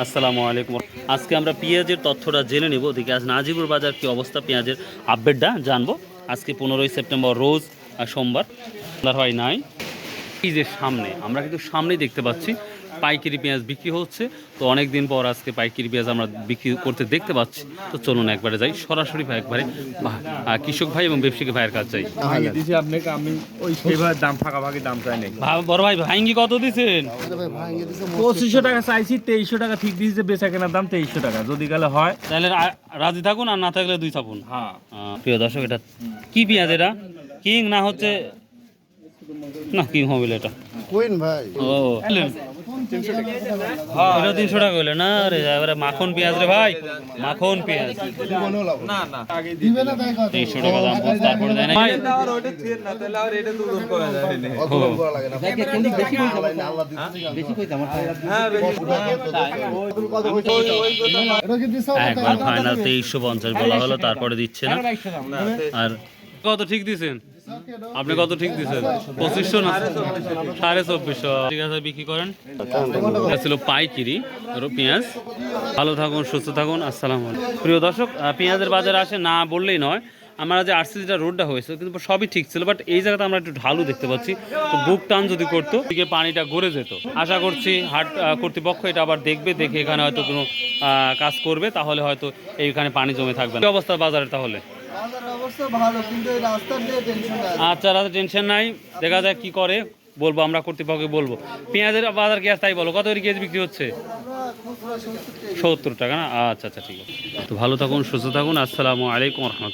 আসসালামু আলাইকুম। আজকে আমরা পেঁয়াজের তথ্যটা জেনে নেব। ওদিকে আজ নাজিবুর বাজার কি অবস্থা? পেঁয়াজের আপডেটটা জানব। আজকে পনেরোই সেপ্টেম্বর, রোজ সোমবার। হয় নাই, এই যে সামনে, আমরা কিন্তু সামনেই দেখতে পাচ্ছি। পাইকারি পেঁয়াজ বিক্রি হচ্ছে। তো অনেক দিন পর আজকে পাইকারি পেঁয়াজ আমরা বিক্রি করতে দেখতে পাচ্ছি। তো চলুন একবারে যাই। সরাসরি ভাই একবারে কৃষক ভাই এবং ব্যবসায়িক ভাইয়ের কাছে যাই। আপনাকে আমি ওই সেইভাবে দাম ফাঁকাফাঁকি দাম চাই নাই। বড় ভাই ভাইঙ্গি কত দিছেন? পঁচিশশো টাকা চাইছি তেইশশো টাকা ঠিক দিয়েছে বেচা কেনার দাম তেইশশো টাকা। যদি গেলে হয়। তাহলে রাজি থাকুন আর না থাকলে দুই থাকুন হ্যাঁ। প্রিয় দর্শক এটা কি পেঁয়াজ এটা? কিং না হচ্ছে? না কিং হবে এটা। কুইন ভাই। ও এটা তিনশো টাকা হইলে না রে এবারে মাখন পেঁয়াজ রে ভাই মাখন পেঁয়াজ। না না দিবে না তাই কথা। তিনশো টাকা দাম তারপরে দেয় কি দিছ একবার ফাইনাল তেইশশো পঞ্চাশ বলা হলো তারপরে দিচ্ছে না। আর কত ঠিক দিছেন? আপনি কত ঠিক পঁচিশশো না? সাড়ে চব্বিশশো। ঠিক আছে, বিক্রি করেন। এটা ছিল পাইকিরি পেঁয়াজ। ভালো থাকুন, সুস্থ থাকুন প্রিয় দর্শক পেঁয়াজের বাজারে আসে না বললেই নয়, আমরা যে আরসি যেটা রোডটা হয়েছে কিন্তু সবই ঠিক ছিল বাট এই জায়গাতে আমরা একটু ঢালু দেখতে পাচ্ছি। তো বুক টান যদি করতো, দিকে পানিটা গড়ে যেত। আশা করছি হাট কর্তৃপক্ষ এটা আবার দেখবে, দেখে এখানে হয়তো কোনো কাজ করবে, তাহলে হয়তো এইখানে পানি জমে থাকবে অবস্থা বাজারে তাহলে? আচ্ছা রাতে টেনশন নাই। দেখা যাক কি করে বলব আমরা কর্তৃপক্ষকে বলব। পেঁয়াজের বাজার গ্যাস তাই বলো? কত কেজি বিক্রি হচ্ছে? সত্তর টাকা সত্তর টাকা না? আচ্ছা আচ্ছা ঠিক আছে। তো ভালো থাকুন সুস্থ থাকুন। আসসালামু আলাইকুম রহমতুল্লাহ।